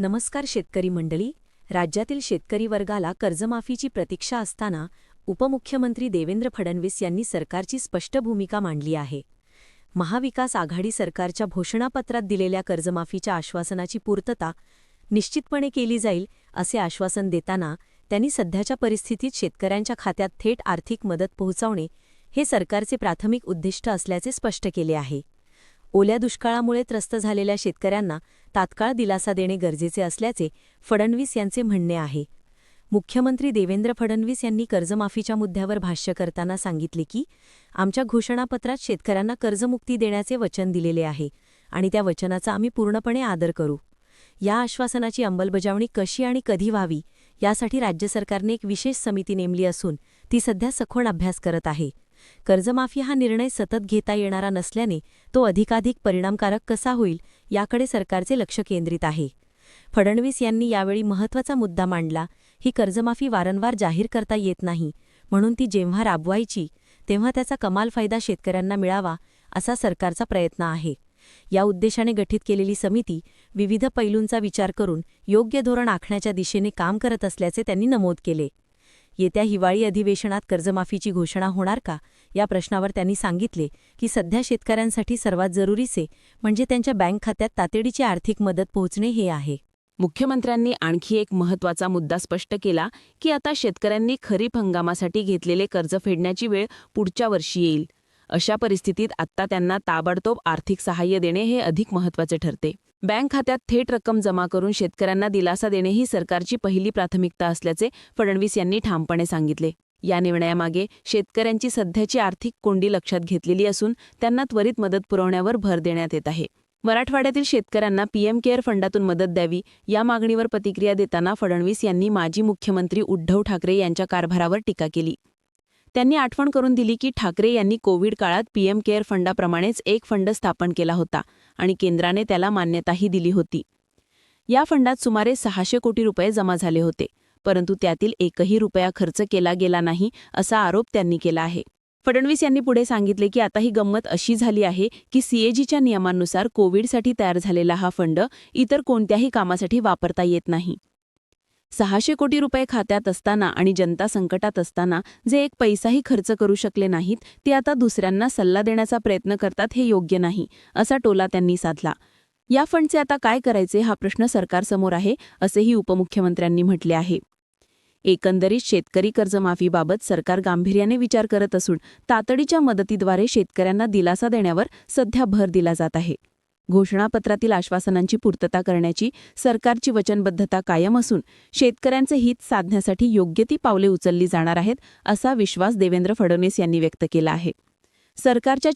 नमस्कार शेतकरी मंडळी. राज्यातील शेतकरी वर्गाला कर्जमाफीची प्रतीक्षा असताना उपमुख्यमंत्री देवेंद्र फडणवीस यांनी सरकारची स्पष्ट भूमिका मांडली आहे. महाविकास आघाडी सरकारच्या घोषणापत्रात दिलेल्या कर्जमाफीच्या आश्वासनाची पूर्तता निश्चितपणे केली जाईल असे आश्वासन देताना त्यांनी सध्याच्या परिस्थितीत शेतकऱ्यांच्या खात्यात थेट आर्थिक मदत पोहोचवणे हे सरकारचे प्राथमिक उद्दिष्ट असल्याचे स्पष्ट केले आहे. ओल्या दुष्काळामुळे त्रस्त झालेल्या शेतकऱ्यांना तात्काळ दिलासा देणे गरजेचे असल्याचे फडणवीस यांचे म्हणणे आहे. मुख्यमंत्री देवेंद्र फडणवीस यांनी कर्जमाफीच्या मुद्द्यावर भाष्य करताना सांगितले की आमच्या घोषणापत्रात शेतकऱ्यांना कर्जमुक्ती देण्याचे वचन दिलेले आहे आणि त्या वचनाचा आम्ही पूर्णपणे आदर करू. या आश्वासनाची अंमलबजावणी कशी आणि कधी व्हावी यासाठी राज्य सरकारने एक विशेष समिती नेमली असून ती सध्या सखोल अभ्यास करत आहे. कर्जमाफी हा निर्णय सतत घेता येणारा नसल्याने तो अधिकाधिक परिणामकारक कसा होईल याकडे सरकारचे लक्ष केंद्रित आहे. फडणवीस यांनी यावेळी महत्त्वाचा मुद्दा मांडला ही कर्जमाफी वारंवार जाहीर करता येत नाही म्हणून ती जेव्हा राबवायची तेव्हा त्याचा कमाल फायदा शेतकऱ्यांना मिळावा असा सरकारचा प्रयत्न आहे या उद्देशाने गठीत केलेली समिती विविध पैलूंचा विचार करून योग्य धोरण आखण्याच्या दिशेने काम करत असल्याचे त्यांनी नमूद केले. येत्या हिवाळी अधिवेशनात कर्जमाफीची घोषणा होणार का? या प्रश्नावर त्यांनी सांगितले की सध्या शेतकऱ्यांसाठी सर्वात जरुरीचे म्हणजे त्यांच्या बँक खात्यात तातडीची आर्थिक मदत पोहोचणे हे आहे. मुख्यमंत्र्यांनी आणखी एक महत्त्वाचा मुद्दा स्पष्ट केला की आता शेतकऱ्यांनी खरीप हंगामासाठी घेतलेले कर्ज फेडण्याची वेळ पुढच्या वर्षी येईल. अशा परिस्थितीत आत्ता त्यांना ताबडतोब आर्थिक सहाय्य देणे हे अधिक महत्त्वाचे ठरते. बँक खात्यात थेट रक्कम जमा करून शेतकऱ्यांना दिलासा देणे ही सरकारची पहिली प्राथमिकता असल्याचे फडणवीस यांनी ठामपणे सांगितले. या निर्णयामागे शेतकऱ्यांची सध्याची आर्थिक कोंडी लक्षात घेतलेली असून त्यांना त्वरित मदत पुरवण्यावर भर देण्यात येत आहे. मराठवाड्यातील शेतकऱ्यांना पीएम केअर फंडातून मदत द्यावी या मागणीवर प्रतिक्रिया देताना फडणवीस यांनी माजी मुख्यमंत्री उद्धव ठाकरे यांच्या कारभारावर टीका केली. त्यांनी आठवण करून दिली की ठाकरे यांनी कोविड काळात पीएम केअर फंडाप्रमाणेच एक फंड स्थापन केला होता आणि केंद्राने त्याला मान्यताही दिली होती. या फंडात सुमारे सहाशे कोटी रुपये जमा झाले होते परंतु त्यातील एकही रुपया खर्च केला गेला नाही असा आरोप त्यांनी केला आहे. फडणवीस यांनी पुढे सांगितले की आता ही गंमत अशी झाली आहे की सीएजीच्या नियमांनुसार कोविडसाठी तयार झालेला हा फंड इतर कोणत्याही कामासाठी वापरता येत नाही. सहाशे कोटी रुपये खात्यात असताना आणि जनता संकटात असताना जे एक पैसाही खर्च करू शकले नाहीत ते आता दुसऱ्यांना सल्ला देण्याचा प्रयत्न करतात हे योग्य नाही असा टोला त्यांनी साधला. या फंडचे आता काय करायचे हा प्रश्न सरकारसमोर आहे असेही उपमुख्यमंत्र्यांनी म्हटले आहे. एकंदरीत शेतकरी कर्जमाफीबाबत सरकार गांभीर्याने विचार करत असून तातडीच्या मदतीद्वारे शेतकऱ्यांना दिलासा देण्यावर सध्या भर दिला जात आहे. घोषणापत्रातील आश्वासनांची पूर्तता करण्याची सरकारची वचनबद्धता कायम असून शेतकऱ्यांचे हित साधण्यासाठी योग्य ती पावले उचलली जाणार आहेत असा विश्वास देवेंद्र फडणवीस यांनी व्यक्त केला आहे. सरकारच्या